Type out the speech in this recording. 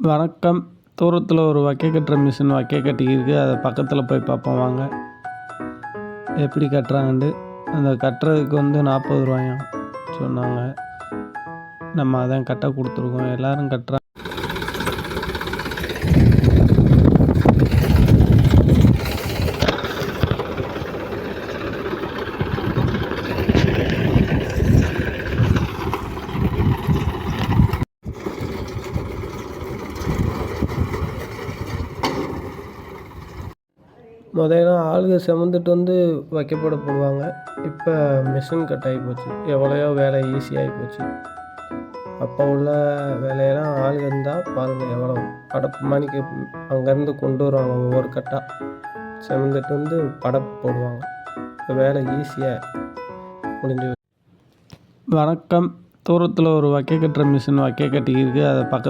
வணக்கம். தூரத்தில் ஒரு வக்கை கட்டுற மிஷின் வக்கை கட்டிக்கிருக்கு அதை பக்கத்தில் போய் பார்ப்போம் வாங்க. எப்படி கட்டுறாங்கன்ட்டு. அந்த கட்டுறதுக்கு வந்து நாற்பது ரூபாயாம் சொன்னாங்க. நம்ம அதான் கட்ட கொடுத்துருக்கோம். எல்லோரும் கட்டுறாங்க. முதல்ல ஆளுங்க சுமந்துட்டு வந்து வைக்கப்பட போடுவாங்க இப்போ மிஷின் கட் ஆகி போச்சு. எவ்வளையோ வேலை ஈஸியாகி போச்சு. அப்போ உள்ள வேலையெல்லாம் ஆளுங்க இருந்தால் பாருங்கள் எவ்வளோ படப்பு மணிக்கு அங்கேருந்து கொண்டு வருவாங்க ஒவ்வொரு கட்டாக சுமந்துட்டு வந்து படப்பு போடுவாங்க. இப்போ வேலை ஈஸியாக முடிஞ்சு வணக்கம். தூரத்தில் ஒரு வைக்க கட்டுற மிஷின் வைக்க கட்டிக்கிருக்கு அதை பக்கத்தில்